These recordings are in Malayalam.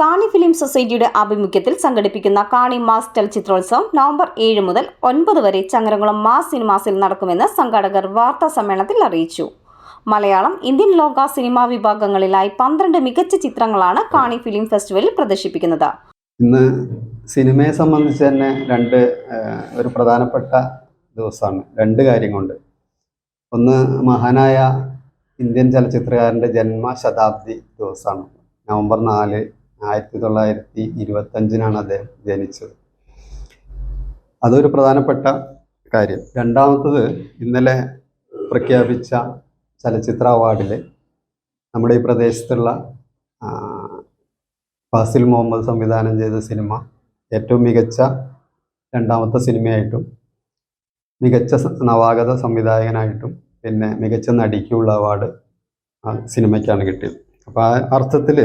കാണി ഫിലിം സൊസൈറ്റിയുടെ ആഭിമുഖ്യത്തിൽ സംഘടിപ്പിക്കുന്ന കാണി മാസ് ചലച്ചിത്രോത്സവം നവംബർ ഏഴ് മുതൽ ഒൻപത് വരെ ചങ്ങരംകുളം മാസ് സിനിമാസിൽ നടക്കുമെന്ന് സംഘാടകർ വാർത്താ സമ്മേളനത്തിൽ അറിയിച്ചു. മലയാളം ഇന്ത്യൻ ലോക സിനിമാ വിഭാഗങ്ങളിലായി പന്ത്രണ്ട് മികച്ച ചിത്രങ്ങളാണ് കാണി ഫിലിം ഫെസ്റ്റിവലിൽ പ്രദർശിപ്പിക്കുന്നത്. ഇന്ന് സിനിമയെ സംബന്ധിച്ച് തന്നെ രണ്ട് ഒരു പ്രധാനപ്പെട്ട ദിവസമാണ്. രണ്ട് കാര്യങ്ങളുണ്ട്. ഒന്ന് മഹാനായ ഇന്ത്യൻ ചലച്ചിത്രകാരന്റെ ജന്മശതാബ്ദി ദിവസമാണ്. നവംബർ നാല് ആയിരത്തി തൊള്ളായിരത്തി ഇരുപത്തഞ്ചിനാണ് അദ്ദേഹം ജനിച്ചത്. അതൊരു പ്രധാനപ്പെട്ട കാര്യം. രണ്ടാമത്തത് ഇന്നലെ പ്രഖ്യാപിച്ച ചലച്ചിത്ര അവാർഡിൽ നമ്മുടെ ഈ പ്രദേശത്തുള്ള ഫാസിൽ മുഹമ്മദ് സംവിധാനം ചെയ്ത സിനിമ ഏറ്റവും മികച്ച രണ്ടാമത്തെ സിനിമയായിട്ടും മികച്ച നവാഗത സംവിധായകനായിട്ടും പിന്നെ മികച്ച നടിക്കുള്ള അവാർഡ് സിനിമയ്ക്കാണ് കിട്ടിയത്. അപ്പോൾ ആ അർത്ഥത്തിൽ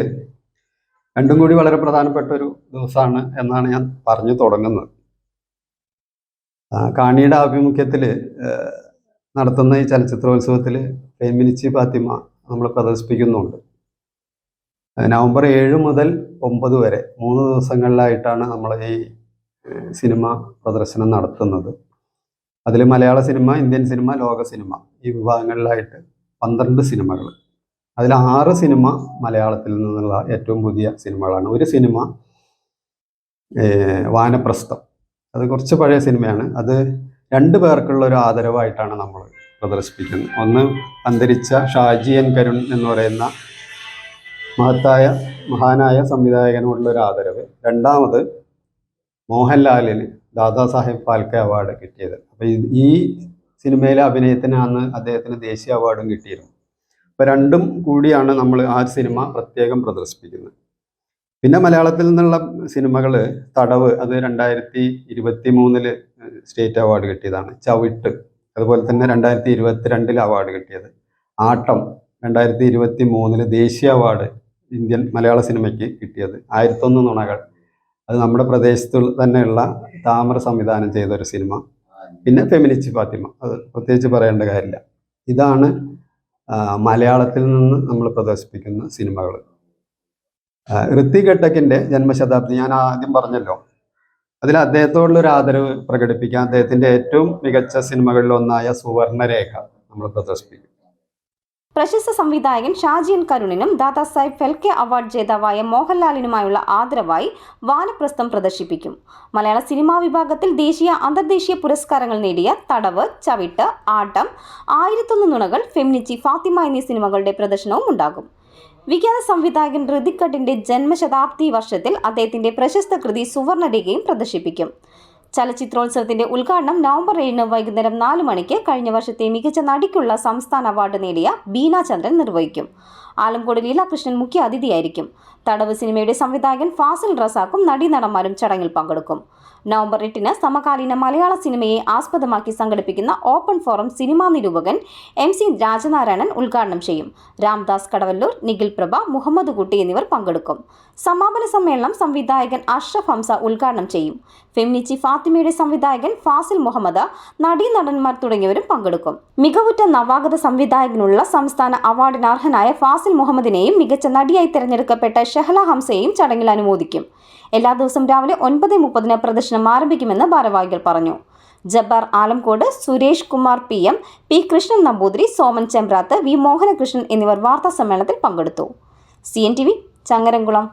രണ്ടും കൂടി വളരെ പ്രധാനപ്പെട്ട ഒരു ദിവസമാണ് എന്നാണ് ഞാൻ പറഞ്ഞു തുടങ്ങുന്നത്. കാണിയുടെ ആഭിമുഖ്യത്തിൽ നടത്തുന്ന ഈ ചലച്ചിത്രോത്സവത്തിൽ ഫെമിനിച്ചി ഫാത്തിമ നമ്മൾ പ്രദർശിപ്പിക്കുന്നുണ്ട്. നവംബർ ഏഴ് മുതൽ ഒമ്പത് വരെ മൂന്ന് ദിവസങ്ങളിലായിട്ടാണ് നമ്മൾ ഈ സിനിമ പ്രദർശനം നടത്തുന്നത്. അതിൽ മലയാള സിനിമ ഇന്ത്യൻ സിനിമ ലോക സിനിമ ഈ വിഭാഗങ്ങളിലായിട്ട് പന്ത്രണ്ട് സിനിമകൾ അതിൽ ആറ് സിനിമ മലയാളത്തിൽ നിന്നുള്ള ഏറ്റവും പുതിയ സിനിമകളാണ്. ഒരു സിനിമ വാനപ്രസ്ഥം. അത് കുറച്ച് പഴയ സിനിമയാണ്. അത് രണ്ടു പേർക്കുള്ള ഒരു ആദരവായിട്ടാണ് നമ്മൾ പ്രദർശിപ്പിക്കുന്നത്. ഒന്ന് അന്തരിച്ച ഷാജി എൻ കരുൺ എന്ന് പറയുന്ന മഹത്തായ മഹാനായ സംവിധായകനോടുള്ള ഒരു ആദരവ്. രണ്ടാമത് മോഹൻലാലിന് ദാദാ സാഹേബ് ഫാൽക്കെ അവാർഡ് കിട്ടിയത്. അപ്പോൾ ഈ സിനിമയിലെ അഭിനയത്തിനാണ് അദ്ദേഹത്തിന് ദേശീയ അവാർഡും കിട്ടിയിരുന്നു. അപ്പോൾ രണ്ടും കൂടിയാണ് നമ്മൾ ആ സിനിമ പ്രത്യേകം പ്രദർശിപ്പിക്കുന്നത്. പിന്നെ മലയാളത്തിൽ നിന്നുള്ള സിനിമകൾ തടവ് അത് രണ്ടായിരത്തി ഇരുപത്തി മൂന്നിൽ സ്റ്റേറ്റ് അവാർഡ് കിട്ടിയതാണ്. ചവിട്ട് അതുപോലെ തന്നെ രണ്ടായിരത്തി ഇരുപത്തിരണ്ടിൽ അവാർഡ് കിട്ടിയത്. ആട്ടം രണ്ടായിരത്തി ഇരുപത്തി മൂന്നിൽ ദേശീയ അവാർഡ് ഇന്ത്യൻ മലയാള സിനിമയ്ക്ക് കിട്ടിയത്. ആയിരത്തൊന്ന് നുണകൾ. അത് നമ്മുടെ പ്രദേശത്ത് തന്നെയുള്ള താമര സംവിധാനം ചെയ്ത ഒരു സിനിമ. പിന്നെ ഫെമിനിസ്റ്റ് ഫാത്തിമ. അത് പ്രത്യേകിച്ച് പറയേണ്ട കാര്യമില്ല. ഇതാണ് മലയാളത്തിൽ നിന്ന് നമ്മൾ പ്രദർശിപ്പിക്കുന്ന സിനിമകൾ. ഋത്തിക് ഘട്ടക്കിന്റെ ജന്മശതാബ്ദി ഞാൻ ആദ്യം പറഞ്ഞല്ലോ. അതിൽ അദ്ദേഹത്തോടുള്ള ഒരു ആദരവ് പ്രകടിപ്പിക്കാൻ അദ്ദേഹത്തിന്റെ ഏറ്റവും മികച്ച സിനിമകളിൽ ഒന്നായ സുവർണരേഖ നമ്മൾ പ്രദർശിപ്പിക്കും. പ്രശസ്ത സംവിധായകൻ ഷാജിയൻ കരുണിനും ദാദാസാഹിബ് ഫെൽക്കെ അവാർഡ് ജേതാവായ മോഹൻലാലിനുമായുള്ള ആദരവായി വാനപ്രസ്ഥം പ്രദർശിപ്പിക്കും. മലയാള സിനിമാ വിഭാഗത്തിൽ ദേശീയ അന്തർദേശീയ പുരസ്കാരങ്ങൾ നേടിയ തടവ് ചവിട്ട് ആട്ടം ആയിരത്തൊന്ന് നുണകൾ ഫെമിനിച്ചി ഫാത്തിമ എന്നീ സിനിമകളുടെ പ്രദർശനവും ഉണ്ടാകും. വിഖ്യാത സംവിധായകൻ ഋതിക്കട്ടിന്റെ ജന്മശതാബ്ദി വർഷത്തിൽ അദ്ദേഹത്തിന്റെ പ്രശസ്ത കൃതി സുവർണരേഖയും പ്രദർശിപ്പിക്കും. ചലച്ചിത്രോത്സവത്തിന്റെ ഉദ്ഘാടനം നവംബർ ഏഴിന് വൈകുന്നേരം നാല് മണിക്ക് കഴിഞ്ഞ വർഷത്തെ മികച്ച നടിക്കുള്ള സംസ്ഥാന അവാർഡ് നേടിയ ബീന ചന്ദ്രൻ നിർവഹിക്കും. ആലംകോട് ലീലാകൃഷ്ണൻ മുഖ്യ അതിഥിയായിരിക്കും. തടവ് സിനിമയുടെ സംവിധായകൻ ഫാസിൽ റസാക്കും നടീനടന്മാരും ചടങ്ങിൽ പങ്കെടുക്കും. നവംബർ എട്ടിന് സമകാലീന മലയാള സിനിമയെ ആസ്പദമാക്കി സംഘടിപ്പിക്കുന്ന ഓപ്പൺ ഫോറം സിനിമാ നിരൂപകൻ എം സി രാജനാരായണൻ ഉദ്ഘാടനം ചെയ്യും. രാംദാസ് കടവല്ലൂർ നിഖിൽ പ്രഭ മുഹമ്മദ് കുട്ടി എന്നിവർ പങ്കെടുക്കും. സമാപന സമ്മേളനം സംവിധായകൻ അഷ്റഫ് ഹംസ ഉദ്ഘാടനം ചെയ്യും. ഫെമിനിച്ചി ഫാത്തിമയുടെ സംവിധായകൻ ഫാസിൽ മുഹമ്മദ് നടീനടന്മാർ തുടങ്ങിയവരും പങ്കെടുക്കും. മികവുറ്റ നവാഗത സംവിധായകനുള്ള സംസ്ഥാന അവാർഡിന് അർഹനായ ഫാസിൽ മുഹമ്മദിനെയും മികച്ച നടിയായി തിരഞ്ഞെടുക്കപ്പെട്ട ഷെഹല ഹംസയെയും ചടങ്ങിൽ അനുമോദിക്കും. എല്ലാ ദിവസവും രാവിലെ ഒൻപത് മുപ്പതിന് പ്രദർശനം ആരംഭിക്കുമെന്ന് ഭാരവാഹികൾ പറഞ്ഞു. Jabbar Alamkode Suresh Kumar P M P Krishnan Namboothiri Soman Chembrath V Mohanakrishnan എന്നിവർ വാർത്താ സമ്മേളനത്തിൽ പങ്കെടുത്തു. C N T V Changaramkulam.